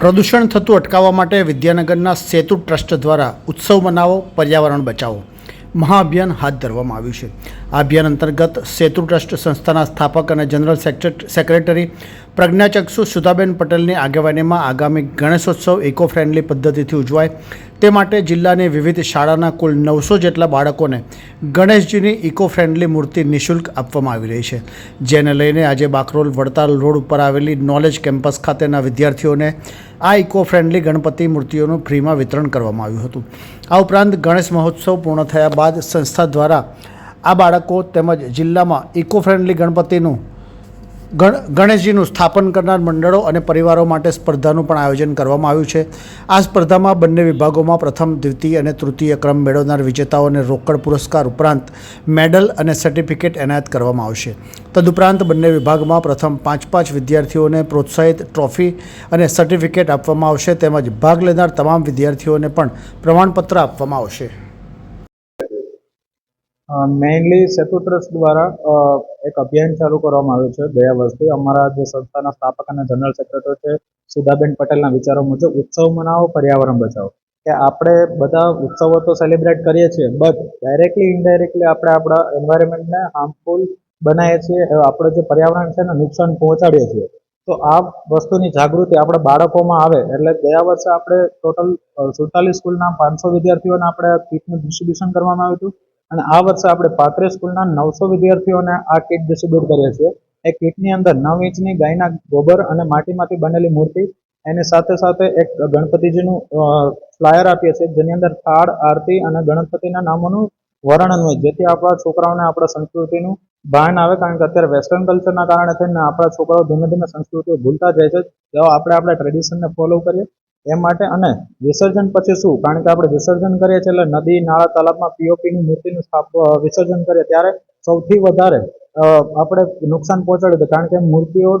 પ્રદૂષણ થતું અટકાવવા માટે વિદ્યાનગરના સેતુ ટ્રસ્ટ દ્વારા ઉત્સવ મનાવો, પર્યાવરણ બચાવો. મહાઅભિયાન હાથ ધરવામાં આવ્યું છે. આ અભિયાન અંતર્ગત સેતુ ટ્રસ્ટ સંસ્થાના સ્થાપક અને જનરલ સેક્રેટ- સેક્રેટરી પ્રજ્ઞાચક્ષુ સુધાબેન પટેલની આગેવાનીમાં આગામી ગણેશોત્સવ ઇકો ફ્રેન્ડલી પદ્ધતિથી ઉજવાય. તે માટે જિલ્લાની વિવિધ શાળાના કુલ નવસો જેટલા બાળકોને ગણેશજીની ઇકો ફ્રેન્ડલી મૂર્તિ નિઃશુલ્ક આપવામાં આવી રહી છે. જેને લઈને આજે બાકરોલ વડતાલ રોડ ઉપર આવેલી નોલેજ કેમ્પસ ખાતેના વિદ્યાર્થીઓને આ ઇકો ફ્રેન્ડલી ગણપતિ મૂર્તિઓનું ફ્રીમાં વિતરણ કરવામાં આવ્યું હતું. આ ઉપરાંત ગણેશ મહોત્સવ પૂર્ણ થયા બાદ સંસ્થા દ્વારા આ બાળકો તેમજ જિલ્લામાં ઇકો ફ્રેન્ડલી ગણપતિનું ગણ ગણેશજીનું સ્થાપન કરનાર મંડળો અને પરિવારો માટે સ્પર્ધાનું પણ આયોજન કરવામાં આવ્યું છે. આ સ્પર્ધામાં બંને વિભાગોમાં પ્રથમ, દ્વિતીય અને તૃતીય ક્રમ મેળવનાર વિજેતાઓને રોકડ પુરસ્કાર ઉપરાંત મેડલ અને સર્ટિફિકેટ એનાયત કરવામાં આવશે. તદુપરાંત બંને વિભાગમાં પ્રથમ પાંચ પાંચ વિદ્યાર્થીઓને પ્રોત્સાહિત ટ્રોફી અને સર્ટિફિકેટ આપવામાં આવશે. તેમજ ભાગ લેનાર તમામ વિદ્યાર્થીઓને પણ પ્રમાણપત્ર આપવામાં આવશે. મેઇનલી સેતુ ટ્રસ્ટ દ્વારા એક અભિયાન ચાલુ કરવામાં આવ્યું છે. ગયા વર્ષથી અમારા જે સંસ્થાના સ્થાપક અને જનરલ સેક્રેટરી છે, સુધાબેન પટેલના વિચારો મુજબ ઉત્સવ મનાવો, પર્યાવરણ બચાવો. કે આપણે બધા ઉત્સવો તો સેલિબ્રેટ કરીએ છીએ બટ ડાયરેક્ટલી ઇનડાયરેક્ટલી આપણે આપણા એન્વાયરમેન્ટને હાર્મફુલ બનાવીએ છીએ આપણે જે પર્યાવરણ છે એને નુકસાન પહોંચાડીએ છીએ. તો આ વસ્તુની જાગૃતિ આપણા બાળકોમાં આવે. એટલે ગયા વર્ષે આપણે ટોટલ સુડતાલીસ સ્કૂલના પાંચસો વિદ્યાર્થીઓને આપણે કીટનું ડિસ્ટ્રીબ્યુશન કરવામાં આવ્યું હતું. અને આ વર્ષે આપણે પાત્રે સ્કૂલના નવસો વિદ્યાર્થીઓને આ કીટ ડિસ્ટ્રીબ્યુટ કરીએ છીએ. એ કીટની અંદર નવ ઇંચની ગાયના ગોબર અને માટીમાંથી બનેલી મૂર્તિ, એની સાથે સાથે એક ગણપતિજીનું ફ્લાયર આપીએ છીએ, જેની અંદર થાળ, આરતી અને ગણપતિના નામોનું વર્ણન હોય, જેથી આપણા છોકરાઓને આપણા સંસ્કૃતિનું ભાન આવે, કારણ કે અત્યારે વેસ્ટર્ન કલ્ચરના કારણે થઈને આપણા છોકરાઓ ધીમે ધીમે સંસ્કૃતિઓ ભૂલતા જાય છે. જો આપણે આપણા ટ્રેડિશનને ફોલો કરીએ. એ માટે અને વિસર્જન પછી શું? કારણ કે આપણે વિસર્જન કરીએ છીએ એટલે નદી, નાળા, તાલાબમાં પીઓપીની મૂર્તિનું સ્થાપ વિસર્જન કરીએ ત્યારે સૌથી વધારે આપણે નુકસાન પહોંચાડ્યું હતું. કારણ કે મૂર્તિઓ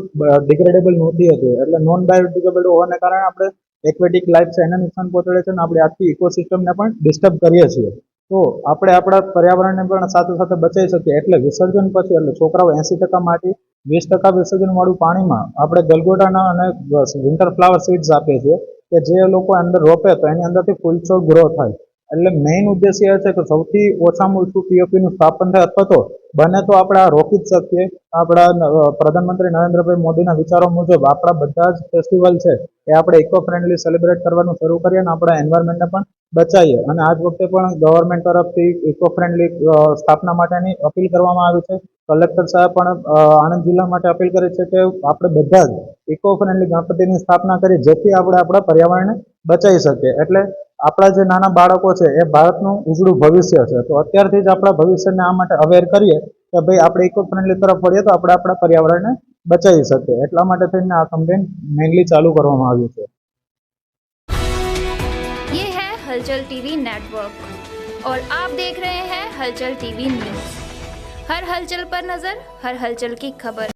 ડિગ્રેડેબલ મૂર્તિ હતી. એટલે નોન બાયોડિગ્રેડેબલ હોવાને કારણે આપણે એક્વેટિક લાઈફ છે, એને નુકસાન પહોંચાડે છે અને આપણે આખી ઇકોસિસ્ટમને પણ ડિસ્ટર્બ કરીએ છીએ. તો આપણે આપણા પર્યાવરણને પણ સાથે સાથે બચાવી શકીએ. એટલે વિસર્જન પછી, એટલે છોકરાઓ એંસી ટકા માટી, વીસ ટકા વિસર્જનવાળું પાણીમાં આપણે ગલગોટાના અને વિન્ટર ફ્લાવર સીડ્સ આપીએ છીએ. કે જે લોકો અંદર રોપે તો એની અંદરથી ફૂલછોડ ગ્રો થાય. એટલે મેઇન ઉદ્દેશ્ય એ છે કે સૌથી ઓછામાં ઓછું પીઓપીનું સ્થાપન થાય અથવા તો બને તો આપણે આ રોકી જ શકીએ. આપણા પ્રધાનમંત્રી નરેન્દ્રભાઈ મોદીના વિચારો મુજબ આપણા બધા જ ફેસ્ટિવલ છે એ આપણે ઇકો ફ્રેન્ડલી સેલિબ્રેટ કરવાનું શરૂ કરીએ અને આપણા એન્વાયરમેન્ટને પણ બચાવીએ. અને આજ વખતે પણ ગવર્મેન્ટ તરફથી ઇકો ફ્રેન્ડલી સ્થાપના માટેની અપીલ કરવામાં આવી છે. કલેક્ટર સાહેબ પણ અ, આણંદ જિલ્લા માટે અપીલ કરી છે કે આપણે બધા જ ઇકો ફ્રેન્ડલી ગણપતિની સ્થાપના કરી જેથી આપણે આપણા પર્યાવરણને બચાવી શકીએ એટલે આપણા જે નાના બાળકો છે એ ભારતનું ઉજળું ભવિષ્ય છે તો અત્યારથી જ આપણા ભવિષ્યને આ માટે અવેર કરીએ કે ભાઈ આપણે ઇકો ફ્રેન્ડલી તરફ વળીએ તો આપણે આપણા પર્યાવરણને બચાવી શકીએ એટલા માટે થઈને આ કેમ્પેન મેઇનલી ચાલુ કરવામાં આવ્યું છે ये है हलचल टीवी नेटवर्क और आप देख रहे हैं हलचल टीवी न्यूज हर हलचल पर नजर हर हलचल की खबर